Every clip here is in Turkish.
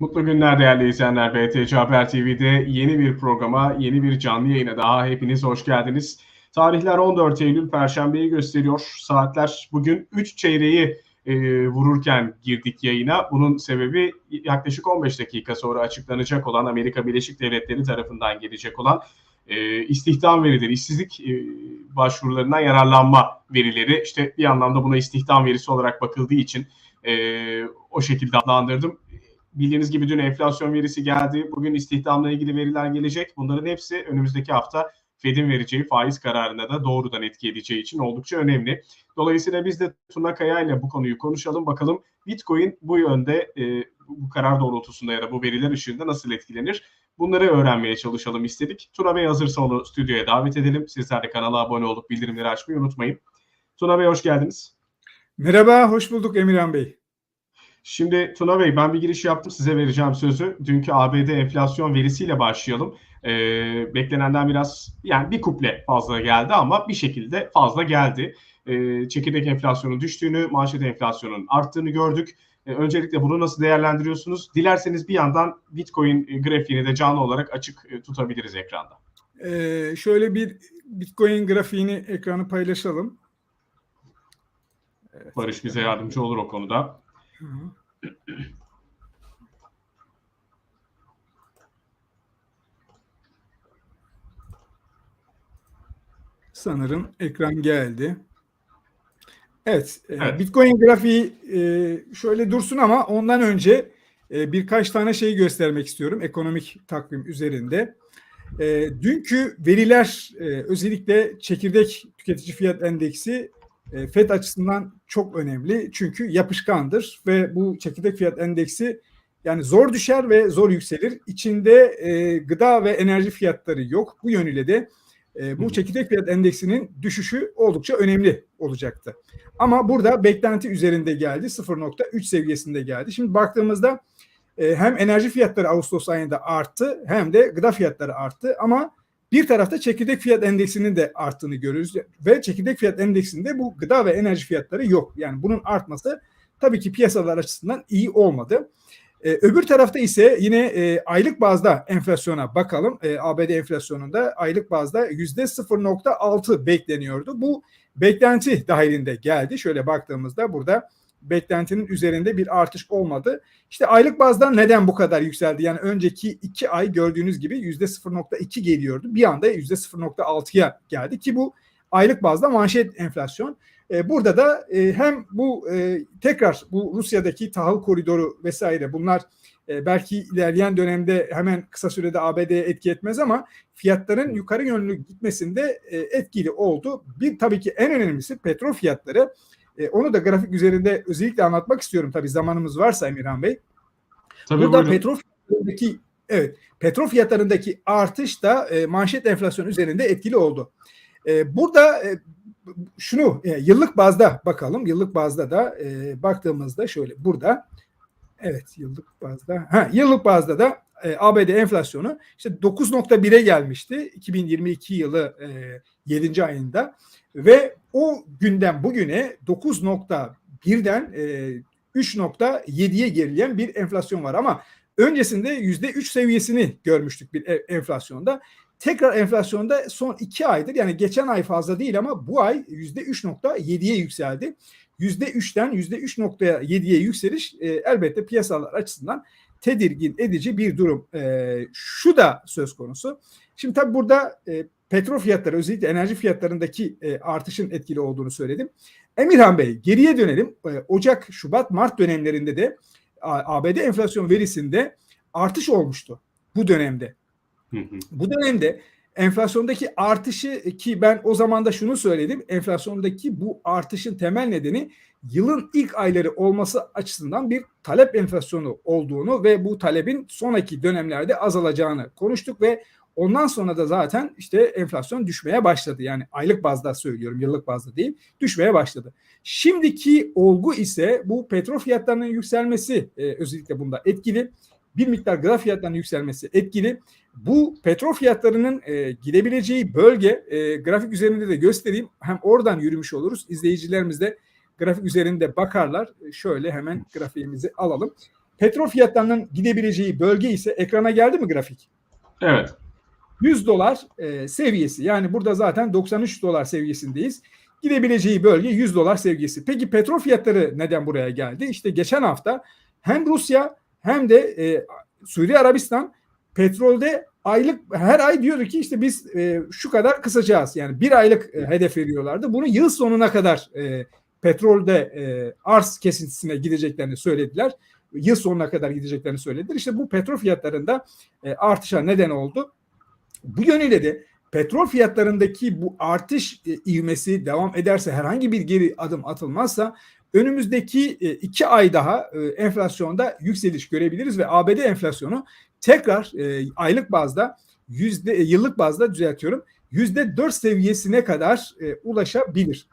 Mutlu günler değerli izleyenler. BTC Haber TV'de yeni bir programa, yeni bir canlı yayına daha hepiniz hoş geldiniz. Tarihler 14 Eylül Perşembe'yi gösteriyor. Saatler bugün 3 çeyreği e, vururken girdik yayına. Bunun sebebi yaklaşık 15 dakika sonra açıklanacak olan Amerika Birleşik Devletleri tarafından gelecek olan e, istihdam verileri, işsizlik e, başvurularından yararlanma verileri. İşte bir anlamda buna istihdam verisi olarak bakıldığı için e, o şekilde adlandırdım. Bildiğiniz gibi dün enflasyon verisi geldi. Bugün istihdamla ilgili veriler gelecek. Bunların hepsi önümüzdeki hafta Fed'in vereceği faiz kararına da doğrudan etki edeceği için oldukça önemli. Dolayısıyla biz de Tuna Kaya ile bu konuyu konuşalım. Bakalım Bitcoin bu yönde e, bu karar doğrultusunda ya da bu veriler ışığında nasıl etkilenir? Bunları öğrenmeye çalışalım istedik. Tuna Bey hazırsa onu stüdyoya davet edelim. Sizler de kanala abone olup bildirimleri açmayı unutmayın. Tuna Bey hoş geldiniz. Merhaba, hoş bulduk Emirhan Bey. Şimdi Tuna Bey ben bir giriş yaptım size vereceğim sözü. Dünkü ABD enflasyon verisiyle başlayalım. Ee, beklenenden biraz yani bir kuple fazla geldi ama bir şekilde fazla geldi. Ee, çekirdek enflasyonun düştüğünü, manşet enflasyonun arttığını gördük. Ee, öncelikle bunu nasıl değerlendiriyorsunuz? Dilerseniz bir yandan Bitcoin grafiğini de canlı olarak açık e, tutabiliriz ekranda. Ee, şöyle bir Bitcoin grafiğini ekranı paylaşalım. Evet. Barış bize yardımcı olur o konuda. Hı hı. Sanırım ekran geldi. Evet, evet. Bitcoin grafiği şöyle dursun ama ondan önce birkaç tane şeyi göstermek istiyorum ekonomik takvim üzerinde. Dünkü veriler özellikle çekirdek tüketici fiyat endeksi FED açısından çok önemli çünkü yapışkandır ve bu çekirdek fiyat endeksi yani zor düşer ve zor yükselir. İçinde e, gıda ve enerji fiyatları yok. Bu yönüyle de e, bu çekirdek fiyat endeksinin düşüşü oldukça önemli olacaktı. Ama burada beklenti üzerinde geldi. 0.3 seviyesinde geldi. Şimdi baktığımızda e, hem enerji fiyatları Ağustos ayında arttı hem de gıda fiyatları arttı ama bir tarafta çekirdek fiyat endeksinin de arttığını görüyoruz ve çekirdek fiyat endeksinde bu gıda ve enerji fiyatları yok. Yani bunun artması tabii ki piyasalar açısından iyi olmadı. Ee, öbür tarafta ise yine e, aylık bazda enflasyona bakalım. E, ABD enflasyonunda aylık bazda yüzde 0.6 bekleniyordu. Bu beklenti dahilinde geldi. Şöyle baktığımızda burada beklentinin üzerinde bir artış olmadı. İşte aylık bazda neden bu kadar yükseldi? Yani önceki iki ay gördüğünüz gibi yüzde 0.2 geliyordu. Bir anda yüzde 0.6'ya geldi ki bu aylık bazda manşet enflasyon. E, burada da e, hem bu e, tekrar bu Rusya'daki tahıl koridoru vesaire bunlar belki ilerleyen dönemde hemen kısa sürede ABD'ye etki etmez ama fiyatların yukarı yönlü gitmesinde etkili oldu. Bir tabii ki en önemlisi petrol fiyatları. Onu da grafik üzerinde özellikle anlatmak istiyorum tabii zamanımız varsa Emirhan Bey. Tabii Burada buyurun. petrol fiyatlarındaki evet petrol fiyatlarındaki artış da manşet enflasyon üzerinde etkili oldu. burada şunu e, yıllık bazda bakalım. Yıllık bazda da e, baktığımızda şöyle burada evet yıllık bazda ha yıllık bazda da e, ABD enflasyonu işte 9.1'e gelmişti 2022 yılı e, 7. ayında ve o günden bugüne 9.1'den e, 3.7'ye gerileyen bir enflasyon var ama öncesinde %3 seviyesini görmüştük bir e, enflasyonda tekrar enflasyonda son iki aydır yani geçen ay fazla değil ama bu ay yüzde 3.7'ye yükseldi. Yüzde 3'ten yüzde 3.7'ye yükseliş e, elbette piyasalar açısından tedirgin edici bir durum. E, şu da söz konusu. Şimdi tabii burada e, petrol fiyatları özellikle enerji fiyatlarındaki e, artışın etkili olduğunu söyledim. Emirhan Bey geriye dönelim. E, Ocak, Şubat, Mart dönemlerinde de ABD enflasyon verisinde artış olmuştu bu dönemde. Bu dönemde enflasyondaki artışı ki ben o zaman da şunu söyledim. Enflasyondaki bu artışın temel nedeni yılın ilk ayları olması açısından bir talep enflasyonu olduğunu ve bu talebin sonraki dönemlerde azalacağını konuştuk ve ondan sonra da zaten işte enflasyon düşmeye başladı. Yani aylık bazda söylüyorum, yıllık bazda değil, düşmeye başladı. Şimdiki olgu ise bu petrol fiyatlarının yükselmesi e, özellikle bunda etkili bir miktar gıda fiyatlarının yükselmesi etkili. Bu petrol fiyatlarının e, gidebileceği bölge e, grafik üzerinde de göstereyim. Hem oradan yürümüş oluruz. İzleyicilerimiz de grafik üzerinde bakarlar. E, şöyle hemen grafiğimizi alalım. petrol fiyatlarının gidebileceği bölge ise ekrana geldi mi grafik? Evet. 100 dolar e, seviyesi. Yani burada zaten 93 dolar seviyesindeyiz. Gidebileceği bölge 100 dolar seviyesi. Peki petrol fiyatları neden buraya geldi? İşte geçen hafta hem Rusya hem de e, Suudi Arabistan petrolde aylık her ay diyordu ki işte biz e, şu kadar kısacağız. Yani bir aylık e, hedef veriyorlardı. Bunu yıl sonuna kadar e, petrolde e, arz kesintisine gideceklerini söylediler. Yıl sonuna kadar gideceklerini söylediler. İşte bu petrol fiyatlarında e, artışa neden oldu. Bu yönüyle de petrol fiyatlarındaki bu artış e, ivmesi devam ederse herhangi bir geri adım atılmazsa önümüzdeki e, iki ay daha e, enflasyonda yükseliş görebiliriz ve ABD enflasyonu tekrar e, aylık bazda yüzde yıllık bazda düzeltiyorum yüzde dört seviyesine kadar ulaşabilir.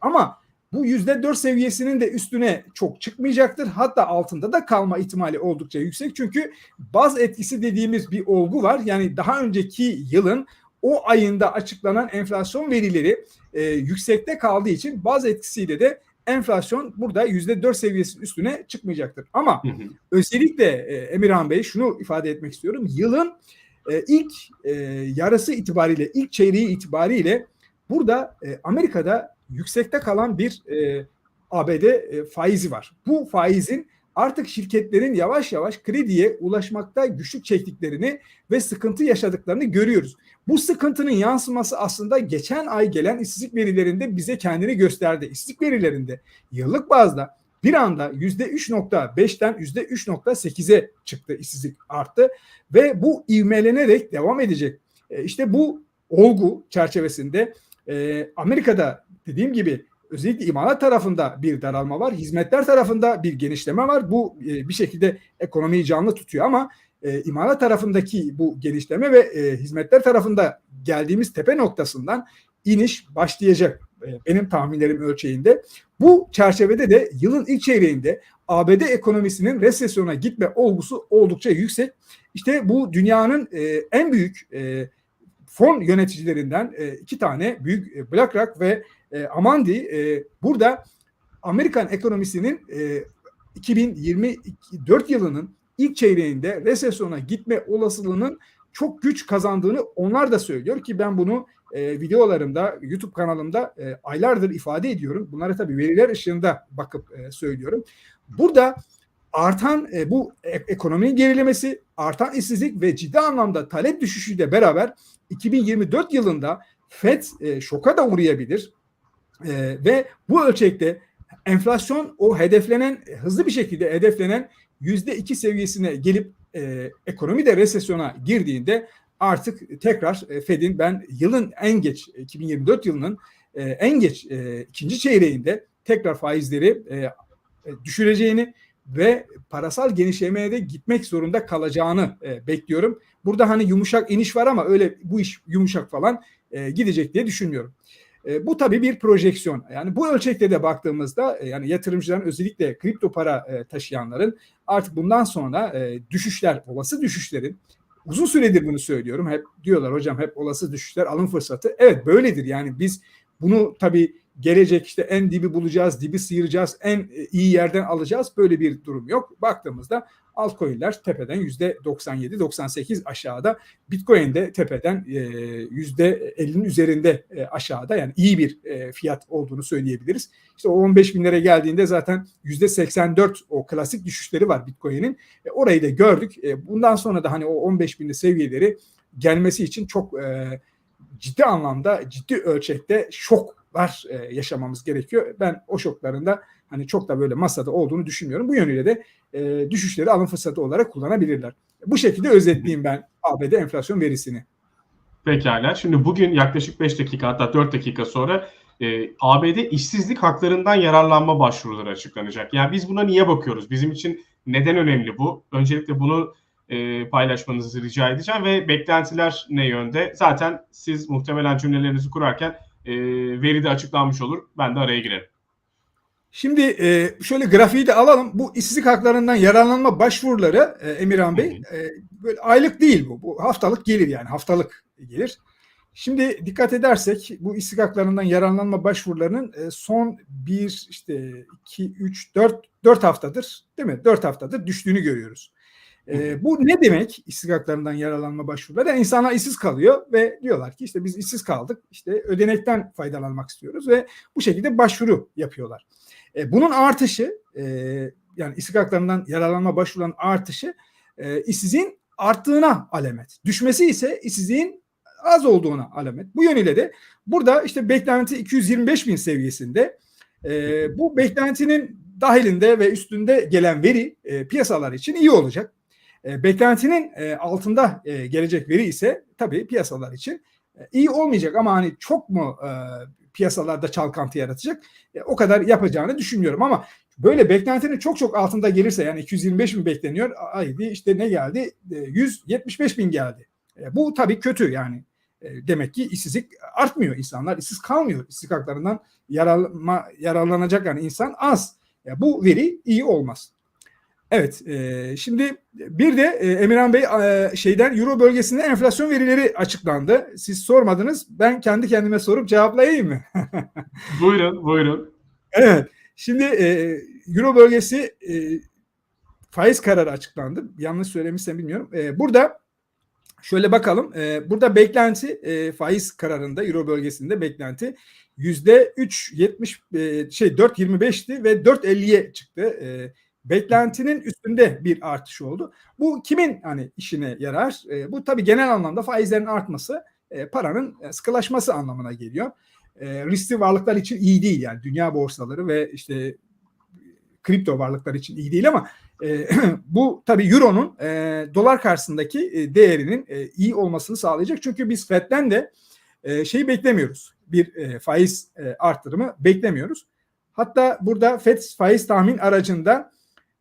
Ama bu yüzde dört seviyesinin de üstüne çok çıkmayacaktır. Hatta altında da kalma ihtimali oldukça yüksek. Çünkü baz etkisi dediğimiz bir olgu var. Yani daha önceki yılın o ayında açıklanan enflasyon verileri e, yüksekte kaldığı için baz etkisiyle de enflasyon burada yüzde dört seviyesinin üstüne çıkmayacaktır. Ama hı hı. özellikle e, Emirhan Bey şunu ifade etmek istiyorum. Yılın e, ilk e, yarısı itibariyle, ilk çeyreği itibariyle burada e, Amerika'da yüksekte kalan bir e, ABD e, faizi var. Bu faizin artık şirketlerin yavaş yavaş krediye ulaşmakta güçlük çektiklerini ve sıkıntı yaşadıklarını görüyoruz. Bu sıkıntının yansıması aslında geçen ay gelen işsizlik verilerinde bize kendini gösterdi. İşsizlik verilerinde yıllık bazda bir anda %3.5'ten %3.8'e çıktı işsizlik arttı ve bu ivmelenerek devam edecek. E, işte bu olgu çerçevesinde e, Amerika'da dediğim gibi özellikle imalat tarafında bir daralma var. Hizmetler tarafında bir genişleme var. Bu e, bir şekilde ekonomiyi canlı tutuyor ama e, imalat tarafındaki bu genişleme ve e, hizmetler tarafında geldiğimiz tepe noktasından iniş başlayacak e, benim tahminlerim ölçeğinde. Bu çerçevede de yılın ilk çeyreğinde ABD ekonomisinin resesyona gitme olgusu oldukça yüksek. İşte bu dünyanın e, en büyük e, fon yöneticilerinden e, iki tane büyük e, BlackRock ve e, Amandi e, burada Amerikan ekonomisinin e, 2024 yılının ilk çeyreğinde resesyona gitme olasılığının çok güç kazandığını onlar da söylüyor ki ben bunu e, videolarımda YouTube kanalımda e, aylardır ifade ediyorum. Bunları tabii veriler ışığında bakıp e, söylüyorum. Burada artan e, bu e- ekonominin gerilemesi, artan işsizlik ve ciddi anlamda talep düşüşüyle beraber 2024 yılında FED e, şoka da uğrayabilir. E, ve bu ölçekte enflasyon o hedeflenen hızlı bir şekilde hedeflenen yüzde iki seviyesine gelip e, ekonomi de resesyona girdiğinde artık tekrar e, Fed'in ben yılın en geç 2024 yılının e, en geç e, ikinci çeyreğinde tekrar faizleri e, e, düşüreceğini ve parasal genişlemeye de gitmek zorunda kalacağını e, bekliyorum. Burada hani yumuşak iniş var ama öyle bu iş yumuşak falan e, gidecek diye düşünmüyorum. E, bu tabii bir projeksiyon. Yani bu ölçekte de baktığımızda e, yani yatırımcıların özellikle kripto para e, taşıyanların artık bundan sonra e, düşüşler, olası düşüşlerin uzun süredir bunu söylüyorum. Hep diyorlar hocam hep olası düşüşler alım fırsatı. Evet böyledir. Yani biz bunu tabii gelecek işte en dibi bulacağız, dibi sıyıracağız, en e, iyi yerden alacağız. Böyle bir durum yok. Baktığımızda altcoin'ler tepeden yüzde 97-98 aşağıda. Bitcoin de tepeden e, yüzde 50'nin üzerinde e, aşağıda. Yani iyi bir fiyat olduğunu söyleyebiliriz. İşte o 15 binlere geldiğinde zaten yüzde 84 o klasik düşüşleri var Bitcoin'in. orayı da gördük. bundan sonra da hani o 15 binli seviyeleri gelmesi için çok ciddi anlamda ciddi ölçekte şok var e, yaşamamız gerekiyor. Ben o şoklarında hani çok da böyle masada olduğunu düşünmüyorum. Bu yönüyle de e, düşüşleri alım fırsatı olarak kullanabilirler. Bu şekilde özetleyeyim ben ABD enflasyon verisini. Pekala. Şimdi bugün yaklaşık 5 dakika hatta 4 dakika sonra e, ABD işsizlik haklarından yararlanma başvuruları açıklanacak. Yani biz buna niye bakıyoruz? Bizim için neden önemli bu? Öncelikle bunu e, paylaşmanızı rica edeceğim ve beklentiler ne yönde? Zaten siz muhtemelen cümlelerinizi kurarken e, veri de açıklanmış olur. Ben de araya girerim. Şimdi e, şöyle grafiği de alalım. Bu işsizlik haklarından yararlanma başvuruları e, Emirhan Bey e, böyle aylık değil bu. Bu haftalık gelir yani haftalık gelir. Şimdi dikkat edersek bu işsizlik haklarından yararlanma başvurularının e, son bir işte 2 3 4 4 haftadır değil mi? 4 haftadır düştüğünü görüyoruz. E, bu ne demek işsizlik haklarından yararlanma başvuruları? Yani insanlar işsiz kalıyor ve diyorlar ki işte biz işsiz kaldık işte ödenekten faydalanmak istiyoruz ve bu şekilde başvuru yapıyorlar. E, bunun artışı e, yani işsizlik haklarından yararlanma başvurulan artışı e, işsizliğin arttığına alamet. Düşmesi ise işsizliğin az olduğuna alamet. Bu yönüyle de burada işte beklenti 225 bin seviyesinde e, bu beklentinin dahilinde ve üstünde gelen veri e, piyasalar için iyi olacak. E, beklentinin e, altında e, gelecek veri ise tabii piyasalar için iyi olmayacak. Ama hani çok mu piyasalarda çalkantı yaratacak? O kadar yapacağını düşünmüyorum. Ama böyle beklentinin çok çok altında gelirse yani 225 bin bekleniyor? Aydı işte ne geldi? E, 175 bin geldi. Bu tabii kötü yani. Demek ki işsizlik artmıyor. İnsanlar işsiz kalmıyor. İşsizlik haklarından yararlanma, yararlanacak yani insan az. Bu veri iyi olmaz. Evet, e, şimdi bir de e, Emirhan Bey e, şeyden Euro bölgesinde enflasyon verileri açıklandı. Siz sormadınız, ben kendi kendime sorup cevaplayayım mı? buyurun, buyurun. Evet, şimdi e, Euro bölgesi e, faiz kararı açıklandı. Yanlış söylemişsem bilmiyorum. E, burada şöyle bakalım, e, burada beklenti e, faiz kararında Euro bölgesinde beklenti yüzde 3.70 e, şey 4.25'ti ve 4.50'ye çıktı. E, beklentinin üstünde bir artış oldu. Bu kimin hani işine yarar? E, bu tabii genel anlamda faizlerin artması e, paranın sıkılaşması anlamına geliyor. E, riskli varlıklar için iyi değil yani dünya borsaları ve işte kripto varlıklar için iyi değil ama e, bu tabii euronun e, dolar karşısındaki e, değerinin e, iyi olmasını sağlayacak. Çünkü biz FED'den de e, şeyi beklemiyoruz. Bir e, faiz e, arttırımı beklemiyoruz. Hatta burada FED faiz tahmin aracında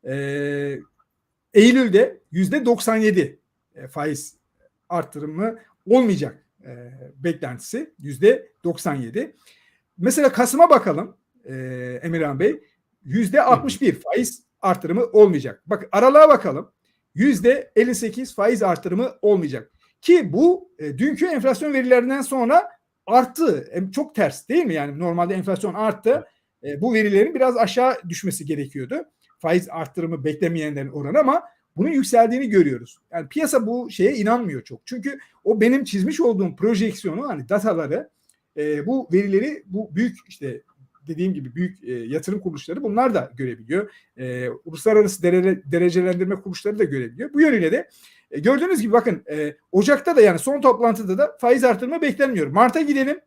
e, Eylül'de yüzde 97 e, faiz artırımı olmayacak e, beklentisi yüzde 97. Mesela Kasım'a bakalım e, Emirhan Bey yüzde 61 faiz artırımı olmayacak. Bak aralığa bakalım yüzde 58 faiz artırımı olmayacak. Ki bu e, dünkü enflasyon verilerinden sonra arttı. E, çok ters değil mi? Yani normalde enflasyon arttı. E, bu verilerin biraz aşağı düşmesi gerekiyordu faiz arttırımı beklemeyenlerin oranı ama bunun yükseldiğini görüyoruz. Yani piyasa bu şeye inanmıyor çok. Çünkü o benim çizmiş olduğum projeksiyonu hani dataları e, bu verileri bu büyük işte dediğim gibi büyük e, yatırım kuruluşları bunlar da görebiliyor. E, uluslararası dere, derecelendirme kuruluşları da görebiliyor. Bu yönüyle de e, gördüğünüz gibi bakın e, Ocak'ta da yani son toplantıda da faiz artırma beklenmiyor. Mart'a gidelim.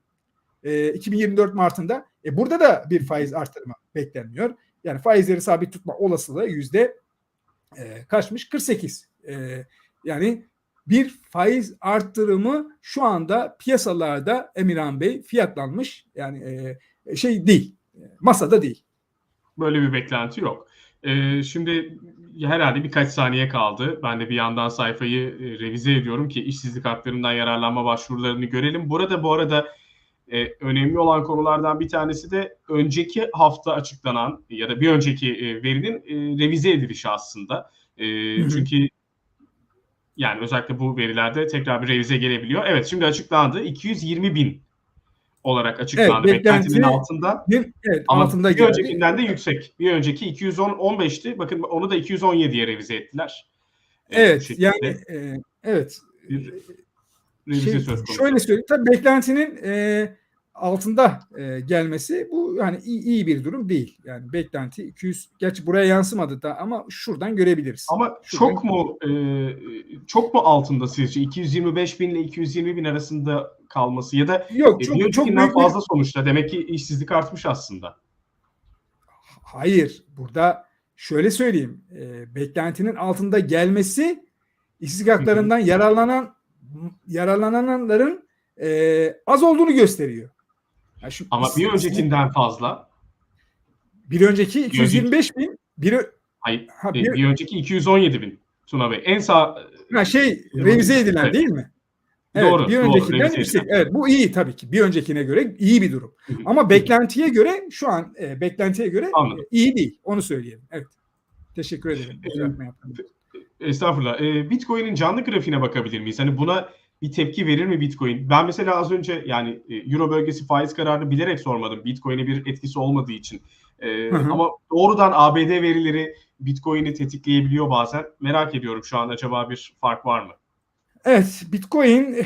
E, 2024 Mart'ında. E, burada da bir faiz artırma beklenmiyor. Yani faizleri sabit tutma olasılığı yüzde e, kaçmış? 48. E, yani bir faiz arttırımı şu anda piyasalarda Emirhan Bey fiyatlanmış. Yani e, şey değil. Masada değil. Böyle bir beklenti yok. E, şimdi herhalde birkaç saniye kaldı. Ben de bir yandan sayfayı e, revize ediyorum ki işsizlik haklarından yararlanma başvurularını görelim. Burada bu arada e, önemli olan konulardan bir tanesi de önceki hafta açıklanan ya da bir önceki e, verinin e, revize edilişi aslında. E, Çünkü yani özellikle bu verilerde tekrar bir revize gelebiliyor. Evet şimdi açıklandı. 220 bin olarak açıklandı. Evet, Beklentinin altında. Bir, evet, ama altında bir geldi. öncekinden de yüksek. Bir önceki 210 15'ti. Bakın onu da 217'ye revize ettiler. Evet yani e, evet. Bir, şey, söz konusu. Şöyle söyleyeyim. Tabii beklentinin e, altında e, gelmesi bu yani iyi, iyi bir durum değil. Yani beklenti 200 gerçi buraya yansımadı da ama şuradan görebiliriz. Ama şuradan çok mu e, çok mu altında sizce 225 bin ile 220 bin arasında kalması ya da yok çok e, çok büyük fazla bir... sonuçta demek ki işsizlik artmış aslında. Hayır burada şöyle söyleyeyim e, beklentinin altında gelmesi işsizlik haklarından yararlanan yararlananların e, az olduğunu gösteriyor. Yani şu Ama bir öncekinden fazla. Bir önceki 225 bin. Bir, Hayır. Ha, bir, bir önceki 217 bin Tuna Bey. En sağ ha, şey revize edilen evet. değil mi? Evet, doğru. Bir öncekinden doğru, yüksek. Evet, bu iyi tabii ki. Bir öncekine göre iyi bir durum. Ama beklentiye göre şu an e, beklentiye göre e, iyi değil. Onu söyleyelim. Evet. Teşekkür ederim. Estağfurullah. E, Bitcoin'in canlı grafiğine bakabilir miyiz? Hani buna bir tepki verir mi Bitcoin? Ben mesela az önce yani e, Euro bölgesi faiz kararını bilerek sormadım. Bitcoin'e bir etkisi olmadığı için. Ee, ama doğrudan ABD verileri Bitcoin'i tetikleyebiliyor bazen. Merak ediyorum şu an acaba bir fark var mı? Evet, Bitcoin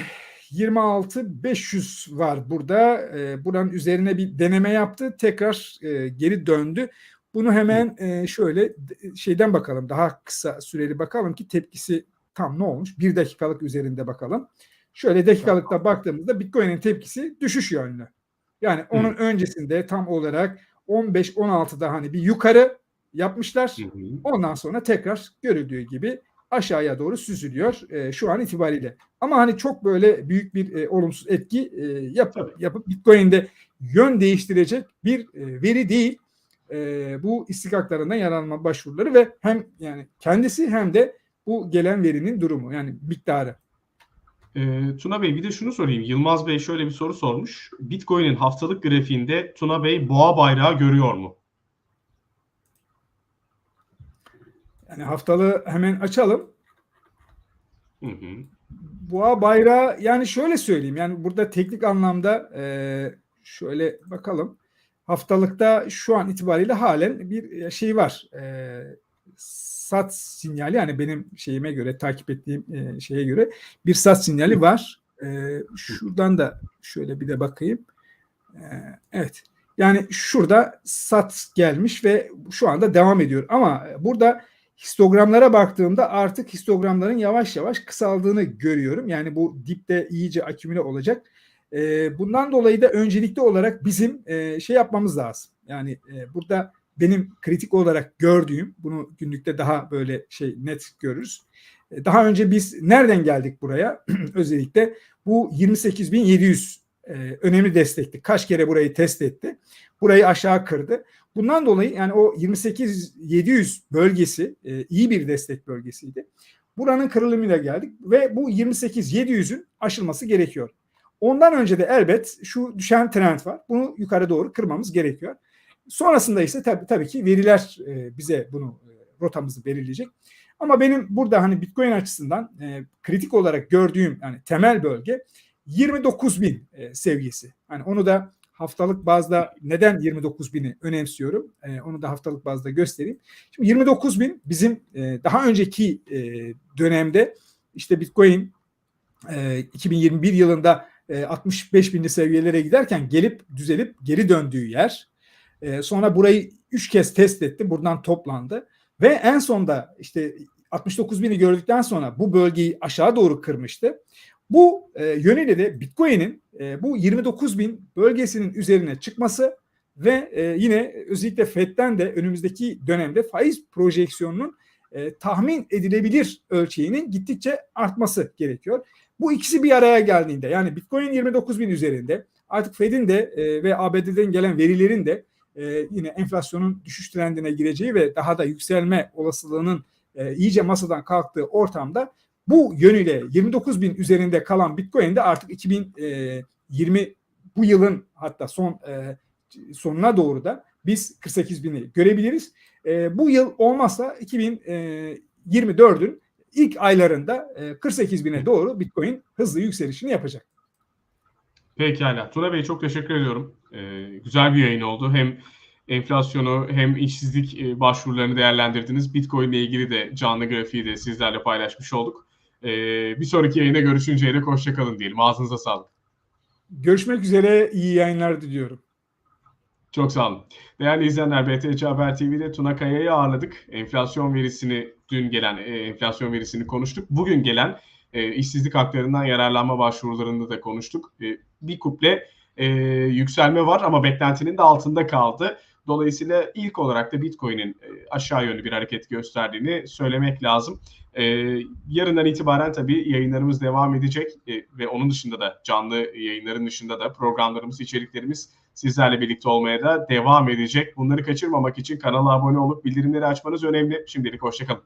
26500 var burada. E, buranın üzerine bir deneme yaptı. Tekrar e, geri döndü. Bunu hemen e, şöyle şeyden bakalım. Daha kısa süreli bakalım ki tepkisi tam ne olmuş? Bir dakikalık üzerinde bakalım. Şöyle dakikalıkta baktığımızda Bitcoin'in tepkisi düşüş yönlü. Yani onun Hı. öncesinde tam olarak 15-16'da hani bir yukarı yapmışlar. Hı hı. Ondan sonra tekrar görüldüğü gibi aşağıya doğru süzülüyor e, şu an itibariyle. Ama hani çok böyle büyük bir e, olumsuz etki e, yap, yapıp Bitcoin'de yön değiştirecek bir e, veri değil. E, bu istikaklarından yararlanma başvuruları ve hem yani kendisi hem de bu gelen verinin durumu yani miktarı. E, Tuna Bey bir de şunu sorayım. Yılmaz Bey şöyle bir soru sormuş. Bitcoin'in haftalık grafiğinde Tuna Bey boğa bayrağı görüyor mu? Yani haftalığı hemen açalım. Hı hı. Boğa bayrağı yani şöyle söyleyeyim yani burada teknik anlamda e, şöyle bakalım. Haftalıkta şu an itibariyle halen bir şey var. E, sat sinyali yani benim şeyime göre takip ettiğim e, şeye göre bir sat sinyali var. E, şuradan da şöyle bir de bakayım. E, evet. Yani şurada sat gelmiş ve şu anda devam ediyor. Ama burada histogramlara baktığımda artık histogramların yavaş yavaş kısaldığını görüyorum. Yani bu dipte iyice akümüle olacak. E, bundan dolayı da öncelikli olarak bizim e, şey yapmamız lazım. Yani e, burada benim kritik olarak gördüğüm, bunu günlükte daha böyle şey net görürüz. E, daha önce biz nereden geldik buraya? Özellikle bu 28.700 e, önemli destekti. Kaç kere burayı test etti. Burayı aşağı kırdı. Bundan dolayı yani o 28.700 bölgesi e, iyi bir destek bölgesiydi. Buranın kırılımıyla geldik ve bu 28.700'ün aşılması gerekiyor. Ondan önce de elbet şu düşen trend var. Bunu yukarı doğru kırmamız gerekiyor. Sonrasında ise tabii, tabii ki veriler e, bize bunu e, rotamızı belirleyecek. Ama benim burada hani Bitcoin açısından e, kritik olarak gördüğüm yani temel bölge 29 bin e, seviyesi. Hani onu da haftalık bazda neden 29 bini önemsiyorum? E, onu da haftalık bazda göstereyim. Şimdi 29 bin bizim e, daha önceki e, dönemde işte Bitcoin e, 2021 yılında 65 binli seviyelere giderken gelip düzelip geri döndüğü yer. E, sonra burayı 3 kez test etti. Buradan toplandı. Ve en sonda işte 69 bini gördükten sonra bu bölgeyi aşağı doğru kırmıştı. Bu e, yönüyle de Bitcoin'in e, bu 29 bin bölgesinin üzerine çıkması ve e, yine özellikle FED'den de önümüzdeki dönemde faiz projeksiyonunun e, tahmin edilebilir ölçeğinin gittikçe artması gerekiyor. Bu ikisi bir araya geldiğinde yani Bitcoin 29 bin üzerinde artık Fed'in de e, ve ABD'den gelen verilerin de e, yine enflasyonun düşüş trendine gireceği ve daha da yükselme olasılığının e, iyice masadan kalktığı ortamda bu yönüyle 29 bin üzerinde kalan Bitcoin'de artık 2020 e, bu yılın hatta son e, sonuna doğru da biz 48 bini görebiliriz. E, bu yıl olmazsa 2024'ün ilk aylarında 48 bine doğru Bitcoin hızlı yükselişini yapacak. Pekala. Tuna Bey çok teşekkür ediyorum. Ee, güzel bir yayın oldu. Hem enflasyonu hem işsizlik başvurularını değerlendirdiniz. Bitcoin ile ilgili de canlı grafiği de sizlerle paylaşmış olduk. Ee, bir sonraki yayına görüşünceye dek hoşçakalın diyelim. Ağzınıza sağlık. Görüşmek üzere. iyi yayınlar diliyorum. Çok sağ olun. Değerli izleyenler BTC Haber TV'de Tuna Kaya'yı ağırladık. Enflasyon verisini dün gelen e, enflasyon verisini konuştuk. Bugün gelen e, işsizlik haklarından yararlanma başvurularını da konuştuk. E, bir kuple e, yükselme var ama beklentinin de altında kaldı. Dolayısıyla ilk olarak da Bitcoin'in e, aşağı yönlü bir hareket gösterdiğini söylemek lazım. E, yarından itibaren tabii yayınlarımız devam edecek e, ve onun dışında da canlı yayınların dışında da programlarımız, içeriklerimiz sizlerle birlikte olmaya da devam edecek. Bunları kaçırmamak için kanala abone olup bildirimleri açmanız önemli. Şimdilik hoşçakalın.